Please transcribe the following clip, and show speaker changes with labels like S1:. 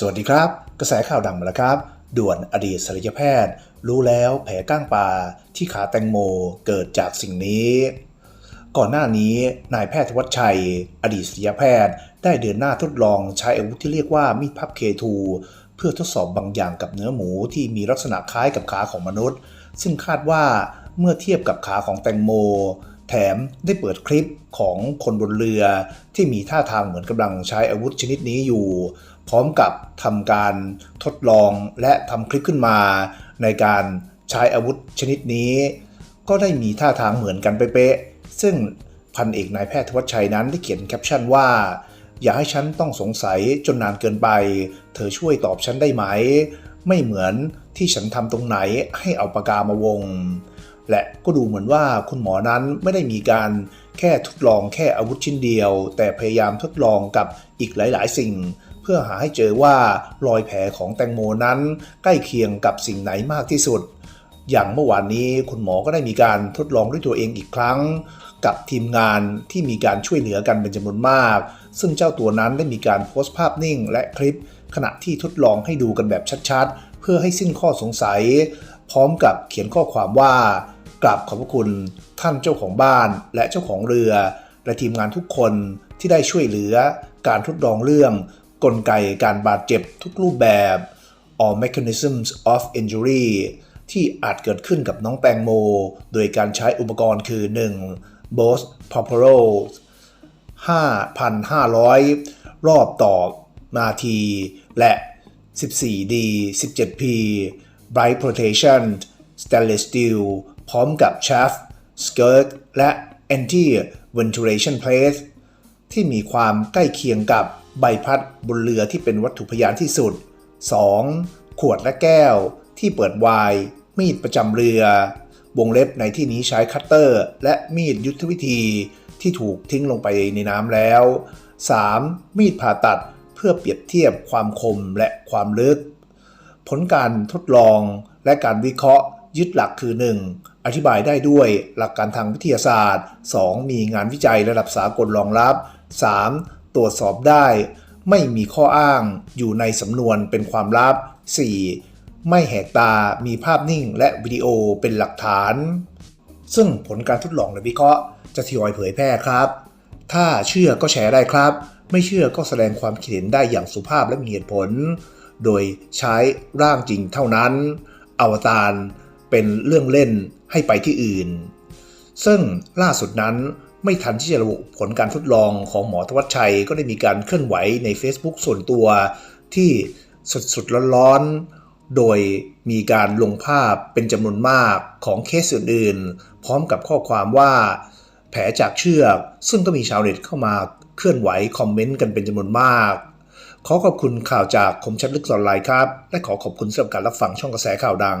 S1: สวัสดีครับ กระแสข่าวดังมาแล้วครับ ด่วนอดีตศัลยแพทย์ รู้แล้วแผลก้างปลาที่ขาแตงโมเกิดจากสิ่งนี้ ก่อนหน้านี้นายแพทย์วัชชัย อดีตศัลยแพทย์ ได้เดินหน้าทดลองใช้อาวุธที่เรียกว่ามีดพับเคทูเพื่อทดสอบบางอย่างกับเนื้อหมูที่มีลักษณะคล้ายกับขาของมนุษย์ ซึ่งคาดว่าเมื่อเทียบกับขาของแตงโม แถมได้เปิดคลิปของคนบนเรือที่มีท่าทางเหมือนกำลังใช้อาวุธชนิดนี้อยู่ พร้อมกับทำการทดลองและทำคลิปขึ้นมา ในการใช้อาวุธชนิดนี้ ก็ได้มีท่าทางเหมือนกันเป๊ะๆซึ่งพันเอกนายแพทย์ธวัชชัยนั้นได้เขียนแคปชั่นว่า อย่าให้ฉันต้องสงสัยจนนานเกินไป เธอช่วยตอบฉันได้ไหม ไม่เหมือนที่ฉันทำตรงไหนให้เอาปากกามาวง และก็ดูเหมือนว่าคุณหมอนั้นไม่ได้มีการแค่ทดลองแค่อาวุธชิ้นเดียว แต่พยายามทดลองกับอีกหลาย ๆ สิ่ง เพื่อหาให้เจอว่ารอยแผลของแตงโมนั้น ใกล้เคียงกับสิ่งไหนมากที่สุด อย่างเมื่อวานนี้คุณหมอก็ได้มีการทดลองด้วยตัวเองอีกครั้ง กับทีมงานที่มีการช่วยเหลือกันเป็นจำนวนมาก ซึ่งเจ้าตัวนั้นได้มีการโพสต์ภาพนิ่ง และคลิป ขณะที่ทดลองให้ดูกันแบบชัด ๆ เพื่อให้สิ้นข้อสงสัย พร้อมกับเขียนข้อความว่า กราบขอบพระคุณท่านเจ้าของบ้านและเจ้าของเรือ และทีมงานทุกคนที่ได้ช่วยเหลือการทดลองเรื่อง กลไกการบาดเจ็บทุกรูปแบบ all mechanisms of injury ที่อาจเกิดขึ้นกับน้องแตงโม โดยการใช้อุปกรณ์คือ 1. Bose Poporo 5,500 รอบต่อนาที และ 14D 17P Bright Protection Stainless Steel พร้อมกับ Shaft Skirt และ Anti Ventilation Plate ที่มีความใกล้เคียงกับใบพัดบนเรือที่เป็นวัตถุพยานที่สุด 2. ขวดและแก้วที่เปิดไวน์มีดประจำเรือ วงเล็บในที่นี้ใช้คัตเตอร์ และมีดยุทธวิธีที่ถูกทิ้งลงไปในน้ำแล้ว 3. มีดผ่าตัดเพื่อเปรียบเทียบความคมและความลึก ผลการทดลองและการวิเคราะห์ยึดหลักคือ 1. อธิบายได้ด้วยหลักการทางวิทยาศาสตร์ 2. มีงานวิจัยระดับสากลรองรับ 3. ตรวจสอบได้ ไม่มีข้ออ้าง อยู่ในสำนวนเป็นความลับ 4. ไม่แหกตา มีภาพนิ่งและวิดีโอเป็นหลักฐาน ซึ่งผลการทดลองและวิเคราะห์จะทยอยเผยแพร่ครับ ถ้าเชื่อก็แชร์ได้ครับ ไม่เชื่อก็แสดงความคิดเห็นได้อย่างสุภาพและมีเหตุผล โดยใช้ร่างจริงเท่านั้น อวตาร เป็นเรื่องเล่นให้ไปที่อื่น ซึ่งล่าสุดนั้นไม่ทันที่จะระบุผลการทดลองของหมอธวัชชัยก็ได้มีการเคลื่อนไหวใน Facebook ส่วนตัวที่สุดๆร้อนๆ โดยมีการลงภาพเป็นจำนวนมากของเคสอื่นๆ พร้อมกับข้อความว่า แผลจากเชือก ซึ่งก็มีชาวเน็ตเข้ามาเคลื่อนไหวคอมเมนต์กันเป็นจำนวนมาก ขอขอบคุณข่าวจากคมชัดลึกออนไลน์ครับ และขอขอบคุณสำหรับการรับฟังช่องกระแสข่าวดัง